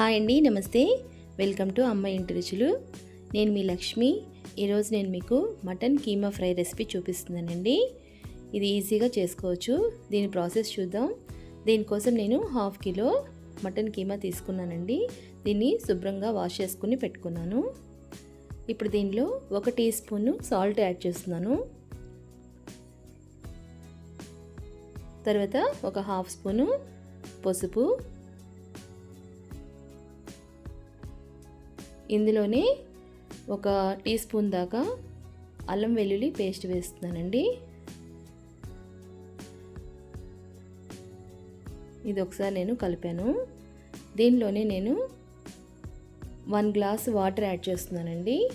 Hi అండి నమస్తే. Welcome to అమ్మ ఇంటి రుచులు. నేను మీ లక్ష్మి. ఈరోజు నేను మీకు మటన్ కీమా ఫ్రై రెసిపీ చూపిస్తున్నానండి. ఇది ఈజీగా చేసుకోవచ్చు. దీని ప్రాసెస్ చూద్దాం. దీనికోసం నేను హాఫ్ కిలో మటన్ కీమా తీసుకున్నానండి. దీన్ని శుభ్రంగా వాష్ చేసుకుని పెట్టుకున్నాను. ఇప్పుడు దీనిలో ఒక టీ స్పూన్ సాల్ట్ యాడ్ చేస్తున్నాను. తర్వాత ఒక హాఫ్ స్పూను పసుపు ఇందులోనే ఒక టీ స్పూన్ దాకా అల్లం వెల్లుల్లి పేస్ట్ వేస్తున్నానండి. ఇది ఒకసారి నేను కలిపాను. దీనిలోనే నేను వన్ గ్లాస్ వాటర్ యాడ్ చేస్తున్నానండి.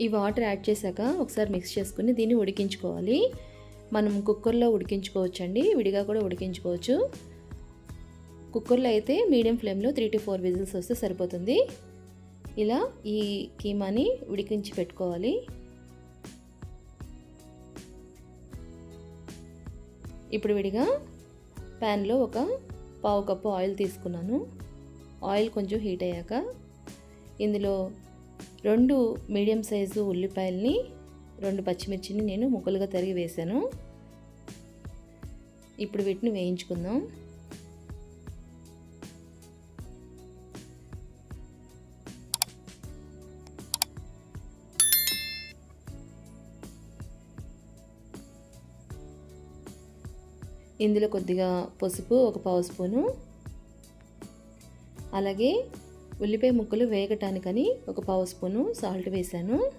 ఈ వాటర్ యాడ్ చేశాక ఒకసారి మిక్స్ చేసుకుని దీన్ని ఉడికించుకోవాలి. మనం కుక్కర్లో ఉడికించుకోవచ్చండి. విడిగా కూడా ఉడికించుకోవచ్చు. కుక్కర్లో అయితే మీడియం ఫ్లేమ్లో త్రీ టు ఫోర్ విజిల్స్ వస్తే సరిపోతుంది. ఇలా ఈ కీమాని ఉడికించి పెట్టుకోవాలి. ఇప్పుడు విడిగా ప్యాన్లో ఒక పావు కప్పు ఆయిల్ తీసుకున్నాను. ఆయిల్ కొంచెం హీట్ అయ్యాక ఇందులో రెండు మీడియం సైజు ఉల్లిపాయల్ని రెండు పచ్చిమిర్చిని నేను ముక్కలుగా తరిగి వేశాను. ఇప్పుడు వీటిని వేయించుకుందాం. ఇందులో కొద్దిగా పసుపు ఒక పావు స్పూను. అలాగే ఉల్లిపాయ ముక్కలు వేగటానికని ఒక పావు స్పూను సాల్ట్ వేశాను.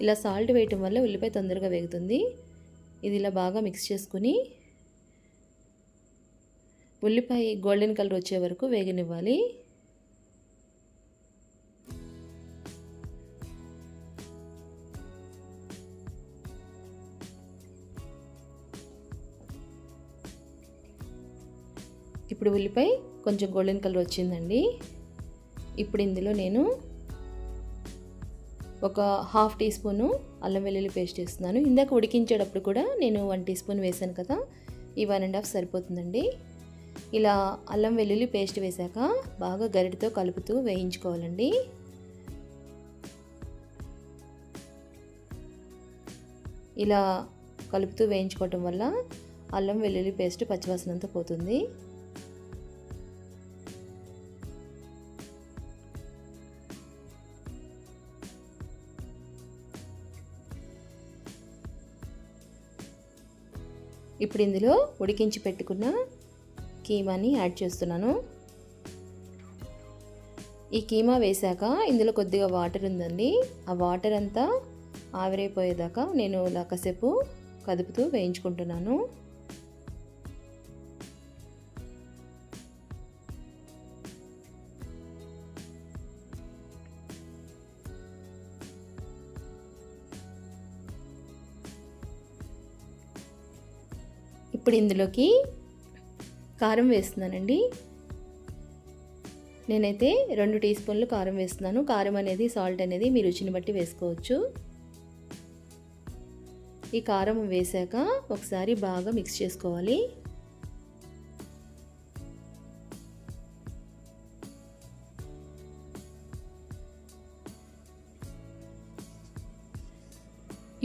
ఇలా సాల్ట్ వేయటం వల్ల ఉల్లిపాయ తొందరగా వేగుతుంది. ఇది ఇలా బాగా మిక్స్ చేసుకుని ఉల్లిపాయ గోల్డెన్ కలర్ వచ్చే వరకు వేగనివ్వాలి. ఇప్పుడు ఉల్లిపాయ కొంచెం గోల్డెన్ కలర్ వచ్చిందండి. ఇప్పుడు ఇందులో నేను ఒక హాఫ్ టీ స్పూను అల్లం వెల్లుల్లి పేస్ట్ వేస్తున్నాను ఇందాక ఉడికించేటప్పుడు కూడా నేను వన్ టీ స్పూన్ వేసాను కదా ఈ వన్ అండ్ హాఫ్ సరిపోతుందండి. ఇలా అల్లం వెల్లుల్లి పేస్ట్ వేశాక బాగా గరిటతో కలుపుతూ వేయించుకోవాలండి. ఇలా కలుపుతూ వేయించుకోవటం వల్ల అల్లం వెల్లుల్లి పేస్ట్ పచ్చివాసనంతా పోతుంది. ఇప్పుడు ఇందులో ఉడికించి పెట్టుకున్న కీమాని యాడ్ చేస్తున్నాను. ఈ కీమా వేశాక ఇందులో కొద్దిగా వాటర్ ఉందండి. ఆ వాటర్ అంతా ఆవిరైపోయేదాకా నేను ఇలా కాసేపు కదుపుతూ వేయించుకుంటున్నాను. ఇప్పుడు ఇందులోకి కారం వేస్తున్నానండి. నేనైతే రెండు టీ స్పూన్లు కారం వేస్తున్నాను. కారం అనేది సాల్ట్ అనేది మీ రుచిని బట్టి వేసుకోవచ్చు. ఈ కారం వేసాక ఒకసారి బాగా మిక్స్ చేసుకోవాలి.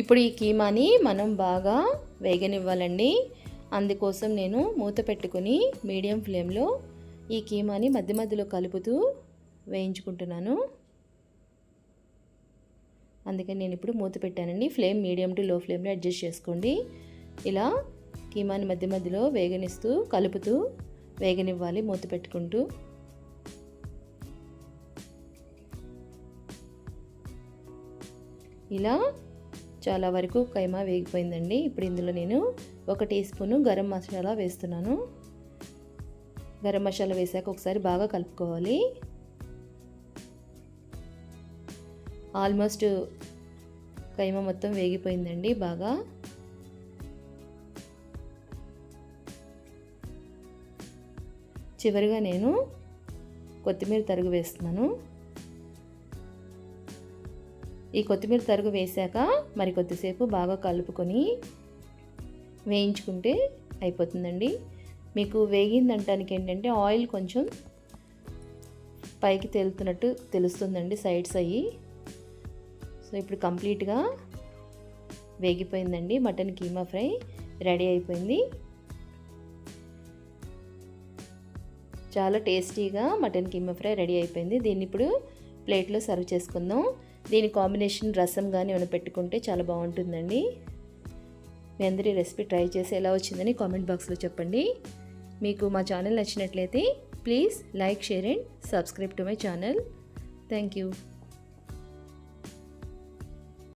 ఇప్పుడు ఈ కీమాని మనం బాగా వేగనివ్వాలండి. అందుకోసం నేను మూత పెట్టుకుని మీడియం ఫ్లేమ్లో ఈ కీమాని మధ్య మధ్యలో కలుపుతూ వేయించుకుంటున్నాను. అందుకని నేను ఇప్పుడు మూత పెట్టానండి. ఫ్లేమ్ మీడియం టు లో ఫ్లేమ్లో అడ్జస్ట్ చేసుకోండి. ఇలా కీమాని మధ్య మధ్యలో వేగనిస్తూ కలుపుతూ వేగనివ్వాలి మూత పెట్టుకుంటూ. ఇలా చాలా వరకు కైమా వేగిపోయిందండి. ఇప్పుడు ఇందులో నేను ఒక టీ స్పూను గరం మసాలా వేస్తున్నాను. గరం మసాలా వేసాక ఒకసారి బాగా కలుపుకోవాలి. ఆల్మోస్ట్ కైమా మొత్తం వేగిపోయిందండి బాగా. చివరిగా నేను కొత్తిమీర తరుగు వేస్తున్నాను. ఈ కొత్తిమీర తరుగు వేశాక మరి కొద్దిసేపు బాగా కలుపుకొని వేయించుకుంటే అయిపోతుందండి. మీకు వేగిందంటానికి ఏంటంటే ఆయిల్ కొంచెం పైకి తేలుతున్నట్టు తెలుస్తుందండి సైడ్స్ అయ్యి. సో ఇప్పుడు కంప్లీట్గా వేగిపోయిందండి మటన్ కీమా ఫ్రై రెడీ అయిపోయింది. చాలా టేస్టీగా మటన్ కీమా ఫ్రై రెడీ అయిపోయింది. దీన్ని ఇప్పుడు ప్లేట్లో సర్వ్ చేసుకుందాం. దీని కాంబినేషన్ రసం కానీ ఏమైనా పెట్టుకుంటే చాలా బాగుంటుందండి. మీ అందరి రెసిపీ ట్రై చేసి ఎలా వచ్చిందని కామెంట్ బాక్స్లో చెప్పండి. మీకు మా ఛానల్ నచ్చినట్లయితే please like share and subscribe to my channel. Thank you.